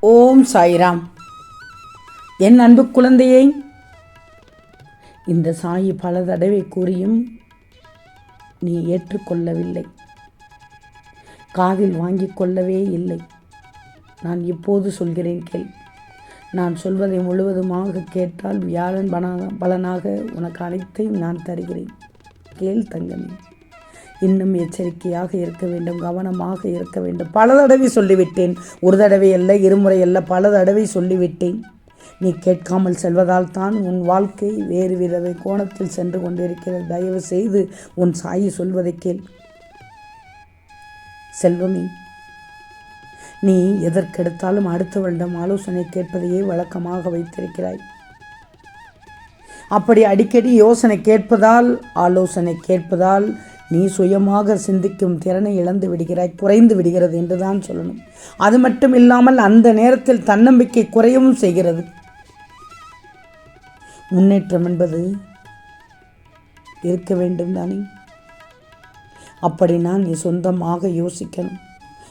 ஓம் சாய்ராம். என் அன்பு குழந்தையை இந்த சாயி பல தடவை கூறியும் நீ ஏற்றுக்கொள்ளவில்லை. காதில் வாங்கிக் கொள்ளவே இல்லை. நான் இப்போது சொல்கிறேன் கேள். நான் சொல்வதை முழுவதுமாக கேட்டால் வியாழன் பலனாக பலனாக உனக்கு அனைத்தையும் நான் தருகிறேன். கேள் தங்கமே. இன்னும் எச்சரிக்கையாக இருக்க வேண்டும் கவனமாக இருக்க வேண்டும். பல தடவை சொல்லிவிட்டேன். ஒரு தடவை அல்ல இருமுறை அல்ல பல தடவை சொல்லிவிட்டேன். நீ கேட்காமல் செல்வதால் தான் உன் வாழ்க்கை வேறு வித கோணத்தில் சென்று கொண்டிருக்கிறது. தயவு செய்து உன் சாயி சொல்வதை கேள். செல்வமே நீ எதற்கெடுத்தாலும் அடுத்தவரிடம் ஆலோசனை கேட்பதையே வழக்கமாக வைத்திருக்கிறாய். அப்படி அடிக்கடி யோசனை கேட்பதால் ஆலோசனை கேட்பதால் நீ சுயமாக சிந்திக்கும் திறனை இழந்து விடுகிறாய் குறைந்து விடுகிறது என்றுதான் சொல்லணும். அது மட்டும் இல்லாமல் அந்த நேரத்தில் தன்னம்பிக்கை குறையவும் செய்கிறது. முன்னேற்றம் என்பது இருக்க வேண்டும் தானே? அப்படின்னா நீ சொந்தமாக யோசிக்கணும்.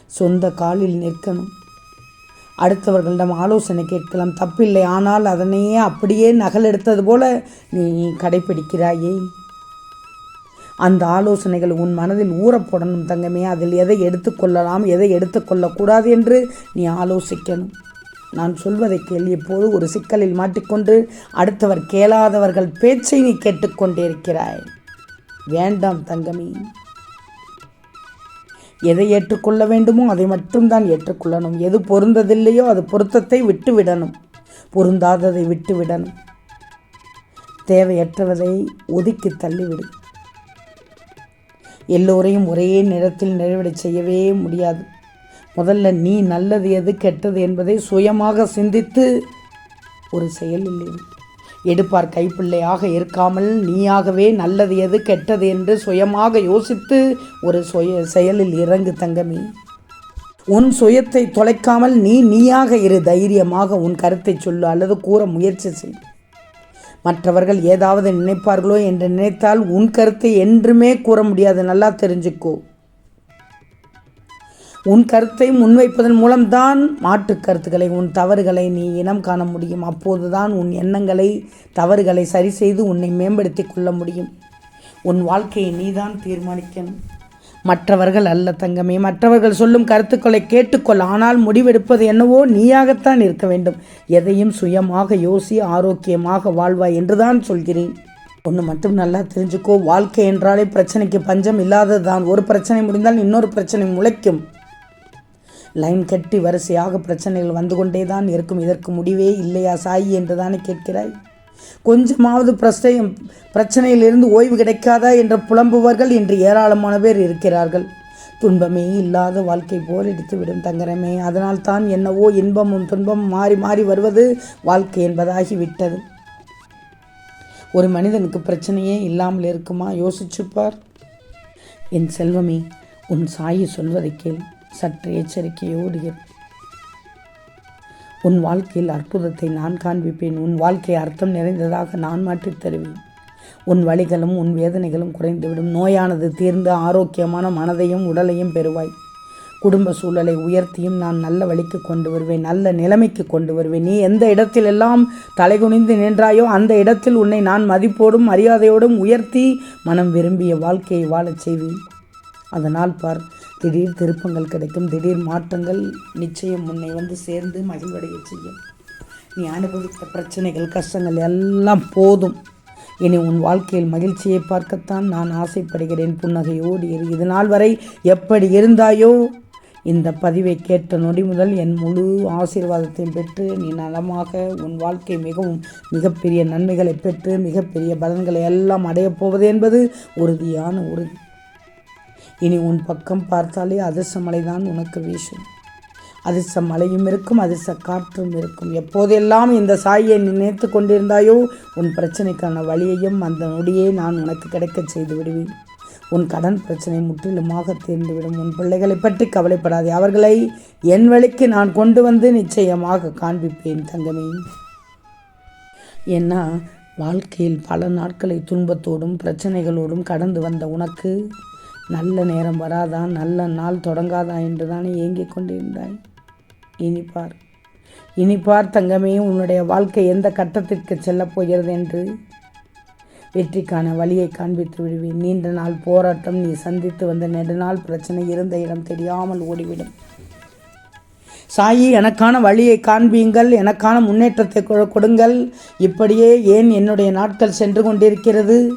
சொந்த காலில் நிற்கணும். அடுத்தவர்களிடம் ஆலோசனை கேட்கலாம். தப்பில்லை ஆனால் அதனையே அப்படியே நகலெடுத்தது போல நீ கடைப்பிடிக்கிறாயே அந்த ஆலோசனைகள் உன் மனதில் ஊறப்படணும் தங்கமே. அதில் எதை எடுத்துக்கொள்ளலாம் எதை எடுத்துக்கொள்ளக்கூடாது என்று நீ ஆலோசிக்கணும். நான் சொல்வதை கேள்வி இப்போது ஒரு சிக்கலில் மாட்டிக்கொண்டு அடுத்தவர் கேளாதவர்கள் பேச்சை நீ கேட்டுக்கொண்டே இருக்கிறாய் வேண்டாம் தங்கமி. எதை ஏற்றுக்கொள்ள வேண்டுமோ அதை மட்டும்தான் ஏற்றுக்கொள்ளணும். எது பொருந்ததில்லையோ அது பொருத்தத்தை விட்டுவிடணும். பொருந்தாததை விட்டுவிடணும். தேவையற்றவதை ஒதுக்கி தள்ளிவிடு. எல்லோரையும் ஒரே நேரத்தில் நிறைவடை செய்யவே முடியாது. முதல்ல நீ நல்லது எது கெட்டது என்பதை சுயமாக சிந்தித்து ஒரு செயலில் எடுப்பார் கைப்பிள்ளையாக இருக்காமல் நீயாகவே நல்லது எது கெட்டது என்று சுயமாக யோசித்து ஒரு சுய செயலில் இறங்கு தங்கமே. உன் சுயத்தை தொலைக்காமல் நீ நீயாக இரு. தைரியமாக உன் கருத்தை சொல்லு அல்லது கூற முயற்சி செய். மற்றவர்கள் ஏதாவது நினைப்பார்களோ என்று நினைத்தால் உன் கருத்தை என்றுமே கூற முடியாது. நல்லா தெரிஞ்சுக்கோ. உன் கருத்தை முன்வைப்பதன் மூலம்தான் மாற்று கருத்துக்களை உன் தவறுகளை நீ இனம் காண முடியும். அப்போதுதான் உன் எண்ணங்களை தவறுகளை சரி செய்து உன்னை மேம்படுத்தி கொள்ள முடியும். உன் வாழ்க்கையை நீதான் தீர்மானிக்கணும். மற்றவர்கள் அல்ல தங்கமே. மற்றவர்கள் சொல்லும் கருத்துக்களை கேட்டுக்கொள். ஆனால் முடிவெடுப்பது என்னவோ நீயாகத்தான் இருக்க வேண்டும். எதையும் சுயமாக யோசி ஆரோக்கியமாக வாழ்வாய் என்றுதான் சொல்கிறேன். ஒன்று மட்டும் நல்லா தெரிஞ்சுக்கோ. வாழ்க்கை என்றாலே பிரச்சனைக்கு பஞ்சம் இல்லாதது தான் ஒரு பிரச்சனை முடிந்தால் இன்னொரு பிரச்சனை முளைக்கும். லைன் கட்டி வரிசையாக பிரச்சனைகள் வந்து கொண்டே தான் இருக்கும். இதற்கு முடிவே இல்லையா சாயி என்று தானே கேட்கிறாய்? கொஞ்சமாவது பிரச்சனையும் பிரச்சனையிலிருந்து ஓய்வு கிடைக்காதா என்று புலம்புவர்கள் இன்று ஏராளமான பேர் இருக்கிறார்கள். துன்பமே இல்லாத வாழ்க்கை போல் எடுத்துவிடும் தங்கரமே. அதனால் தான் என்னவோ இன்பமும் துன்பமும் மாறி மாறி வருவது வாழ்க்கை என்பதாகி விட்டது ஒரு மனிதனுக்கு பிரச்சனையே இல்லாமல் இருக்குமா? யோசிச்சுப்பார். என் செல்வமே உன் சாயி சொல்வதை கேள். சற்று எச்சரிக்கையோடு இரு. உன் வாழ்க்கையில் அற்புதத்தை நான் காண்பிப்பேன். உன் வாழ்க்கை அர்த்தம் நிறைந்ததாக நான் மாற்றித் தருவேன். உன் வழிகளும் உன் வேதனைகளும் குறைந்துவிடும். நோயானது தீர்ந்து ஆரோக்கியமான மனதையும் உடலையும் பெறுவாய். குடும்ப சூழலை உயர்த்தியும் நான் நல்ல வழிக்கு கொண்டு வருவேன். நல்ல நிலைமைக்கு கொண்டு வருவேன். நீ எந்த இடத்திலெல்லாம் தலைகுனிந்து நின்றாயோ அந்த இடத்தில் உன்னை நான் மதிப்போடும் மரியாதையோடும் உயர்த்தி மனம் விரும்பிய வாழ்க்கையை வாழச் செய்வேன். அதனால் பார் திடீர் திருப்பங்கள் கிடைக்கும். திடீர் மாற்றங்கள் நிச்சயம் முன்னே வந்து சேர்ந்து மகிழ்வடைய செய்யும். நீ அனுபவித்த பிரச்சனைகள் கஷ்டங்கள் எல்லாம் போதும். இனி உன் வாழ்க்கையில் மகிழ்ச்சியை பார்க்கத்தான் நான் ஆசைப்படுகிறேன். புன்னகையோடு இரு. இது நாள் வரை எப்படி இருந்தாயோ இந்த பதிவை கேட்ட நொடி முதல் என் முழு ஆசீர்வாதத்தையும் பெற்று நீ நலமாக உன் வாழ்க்கை மிகவும் மிகப்பெரிய நன்மைகளை பெற்று மிகப்பெரிய பலன்களை எல்லாம் அடையப் போவது என்பது உறுதியான உறுதி. இனி உன் பக்கம் பார்த்தாலே அதிர்ஷ்ட மலைதான் உனக்கு வீசும். அதிர்ஷ்ட மலையும் இருக்கும் அதிர்ஷ்ட காற்றும் இருக்கும். எப்போதெல்லாம் இந்த சாயை நினைத்து கொண்டிருந்தாயோ உன் பிரச்சனைக்கான வழியையும் அந்த நொடியே நான் உனக்கு கிடைக்கச் செய்து விடுவேன். உன் கடன் பிரச்சனை முற்றிலுமாக தீர்ந்துவிடும். உன் பிள்ளைகளை பற்றி கவலைப்படாதே அவர்களை. என் வழிக்கு நான் கொண்டு வந்து நிச்சயமாக காண்பிப்பேன் தங்கமே. ஏன்னா வாழ்க்கையில் பல நாட்களை துன்பத்தோடும் பிரச்சனைகளோடும் கடந்து வந்த உனக்கு? நல்ல நேரம் வராதா நல்ல நாள் தொடங்காதா என்று தானே ஏங்கிக் கொண்டிருந்தாய்? இனி பார். இனிப்பார் தங்கமே உன்னுடைய வாழ்க்கை எந்த கட்டத்திற்கு செல்லப் போகிறது என்று? வெற்றிக்கான வழியை காண்பித்து விடுவேன். நீண்ட நாள் போராட்டம் நீ சந்தித்து வந்த நெடுநாள் பிரச்சனை இருந்த இடம் தெரியாமல் ஓடிவிடும். சாயி எனக்கான வழியை காண்பீங்கள் எனக்கான முன்னேற்றத்தை கொ- கொடுங்கள். இப்படியே ஏன் என்னுடைய நாட்கள் சென்று கொண்டிருக்கிறது?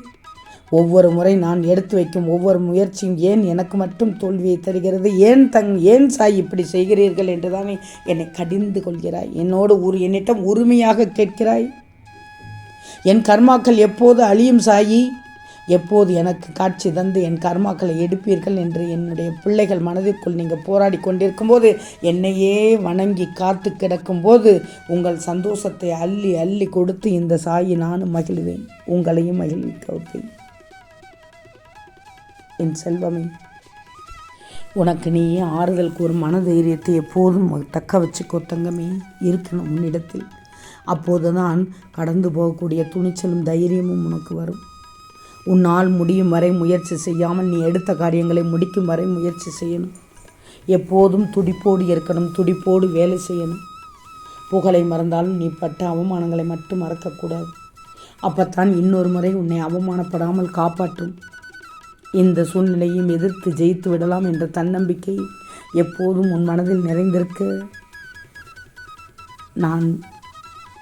ஒவ்வொரு முறை நான் எடுத்து வைக்கும் ஒவ்வொரு முயற்சியும் ஏன் எனக்கு மட்டும் தோல்வியை தருகிறது? ஏன் தங் ஏன் சாய் இப்படி செய்கிறீர்கள் என்று தானே என்னை கடிந்து கொள்கிறாய்? என்னோடு ஒரு என்னிடம் உரிமையாக கேட்கிறாய்? என் கர்மாக்கள் எப்போது அழியும் சாயி? எப்போது எனக்கு காட்சி தந்து என் கர்மாக்களை எடுப்பீர்கள் என்று என்னுடைய பிள்ளைகள் மனதிற்குள் நீங்கள் போராடி கொண்டிருக்கும்போது என்னையே வணங்கி காத்து கிடக்கும்போது உங்கள் சந்தோஷத்தை அள்ளி அள்ளி கொடுத்து இந்த சாயி நானும் மகிழ்வேன். உங்களையும் மகிழ்விக்க வைப்பேன். என் செல்வமே. உனக்கு நீயே ஆறுதல் கூறும் மனதைரியத்தை எப்போதும் தக்க வச்சுக்கோ தங்கமே. இருக்கணும் உன்னிடத்தில். அப்போதுதான் கடந்து போகக்கூடிய துணிச்சலும் தைரியமும் உனக்கு வரும். உன்னால் முடியும் வரை முயற்சி செய்யாமல் நீ எடுத்த காரியங்களை முடிக்கும் வரை முயற்சி செய்யணும். எப்போதும் துடிப்போடு இருக்கணும் துடிப்போடு வேலை செய்யணும். புகழை மறந்தாலும் நீ பட்ட அவமானங்களை மட்டும் மறக்கக்கூடாது. அப்பத்தான் இன்னொரு முறை உன்னை அவமானப்படாமல் காப்பாற்றும். இந்த சூழ்நிலையும் எதிர்த்து ஜெயித்து விடலாம் என்ற தன்னம்பிக்கை எப்போதும் உன் மனதில் நிறைந்திருக்க நான்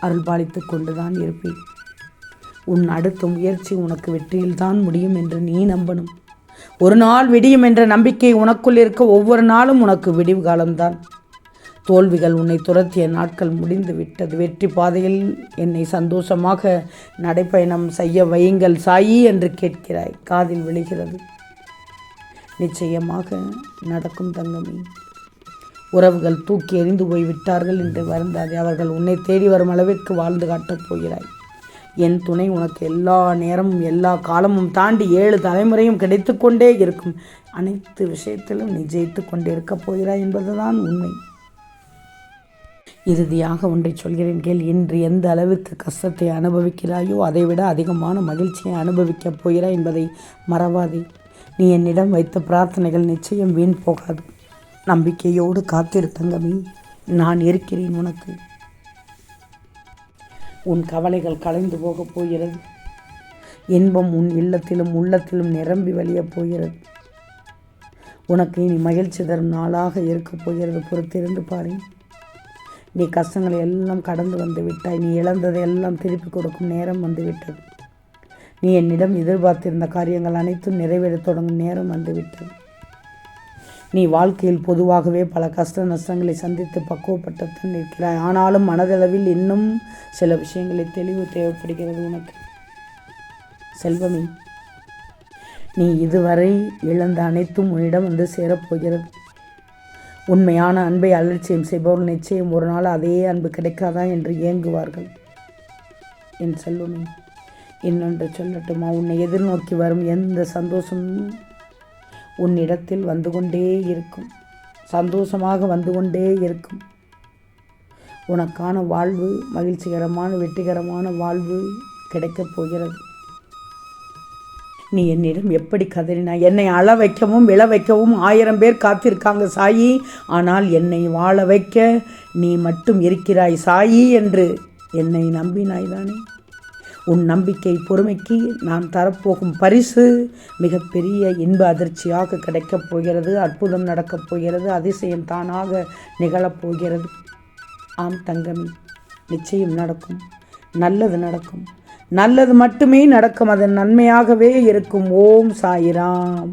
அருள்பாலித்து கொண்டுதான் இருப்பேன். உன் அடுத்த முயற்சி உனக்கு வெற்றியில்தான் முடியும் என்று நீ நம்பணும். ஒரு நாள் விடியும் என்ற நம்பிக்கை உனக்குள் இருக்க ஒவ்வொரு நாளும் உனக்கு விடிவு காலம்தான். தோல்விகள் உன்னை துரத்திய நாட்கள் முடிந்து விட்டது வெற்றி பாதையில் என்னை சந்தோஷமாக நடைப்பயணம் செய்ய வையுங்கள் சாயி என்று கேட்கிறாய். காதில் விழுகிறது. நிச்சயமாக நடக்கும் தங்கமி. உறவுகள் தூக்கி எறிந்து போய் விட்டார்கள் என்று வருந்தாதே. அவர்கள் உன்னை தேடி வரும் அளவிற்கு வாழ்ந்து காட்டப் போகிறாய். என் துணை உனக்கு எல்லா நேரமும் எல்லா காலமும் தாண்டி ஏழு தலைமுறையும் கிடைத்துக்கொண்டே இருக்கும். அனைத்து விஷயத்திலும் நீ ஜெயித்து கொண்டே இருக்கப் போகிறாய் என்பதுதான் உண்மை. இறுதியாக ஒன்றை சொல்கிறேன் கேள். இன்று எந்த அளவுக்கு கஷ்டத்தை அனுபவிக்கிறாயோ அதைவிட அதிகமான மகிழ்ச்சியை அனுபவிக்கப் போகிறாய் என்பதை மறவாதே. நீ என்னிடம் வைத்த பிரார்த்தனைகள் நிச்சயம் வீண் போகாது. நம்பிக்கையோடு காத்திரு தங்கமே. நான் இருக்கிறேன் உனக்கு. உன் கவலைகள் கலைந்து போகப் போகிறது. இன்பம் உன் இல்லத்திலும் உள்ளத்திலும் நிரம்பி வழியப் போகிறது. உனக்கு இனி மகிழ்ச்சி தரும் நாளாக இருக்கப் போகிறது. பொறுத்திருந்து பாருங்கள் நீ கஷ்டங்களை எல்லாம் கடந்து வந்து விட்டாய். நீ இழந்ததை எல்லாம் திருப்பி கொடுக்கும் நேரம் வந்து விட்டது. நீ என்னிடம் எதிர்பார்த்திருந்த காரியங்கள் அனைத்தும் நிறைவேறத் தொடங்கும் நேரம் வந்து விட்டது. நீ வாழ்க்கையில் பொதுவாகவே பல கஷ்ட நஷ்டங்களை சந்தித்து பக்குவப்பட்டுத்தான் நிற்கிறாய் ஆனாலும் மனதளவில் இன்னும் சில விஷயங்களில் தெளிவு தேவைப்படுகிறது உனக்கு. செல்வமே நீ இதுவரை இழந்த அனைத்தும் உன்னிடம் வந்து சேரப்போகிறது உண்மையான அன்பை அலட்சியம் செய்பவர்கள் நிச்சயம் ஒரு நாள் அதே அன்பு கிடைக்காதா என்று ஏங்குவார்கள். என் செல்வமே இன்னொன்று சொல்லட்டுமா? உன்னை எதிர்நோக்கி வரும் எந்த சந்தோஷமும் உன்னிடத்தில் வந்து கொண்டே இருக்கும். சந்தோஷமாக வந்து கொண்டே இருக்கும். உனக்கான வாழ்வு மகிழ்ச்சிகரமான வெற்றிகரமான வாழ்வு கிடைக்கப் போகிறது. நீ என்னிடம் எப்படி கதறினாய் என்னை அள வைக்கவும் விழ வைக்கவும் ஆயிரம் பேர் காத்திருக்காங்க சாயி. ஆனால் என்னை வாழ வைக்க நீ மட்டும் இருக்கிறாய் சாயி என்று என்னை நம்பினாய் தானே உன் நம்பிக்கை பொறுமைக்கு நான் தரப்போகும் பரிசு மிகப்பெரிய இன்ப அதிர்ச்சியாக கிடைக்கப் போகிறது. அற்புதம் நடக்கப் போகிறது. அதிசயம் தானாக நிகழப் போகிறது. ஆம் தங்கமி நிச்சயம் நடக்கும். நல்லது நடக்கும். நல்லது மட்டுமே நடக்கும் அதன் நன்மையாகவே இருக்கும். ஓம் சாயிராம்.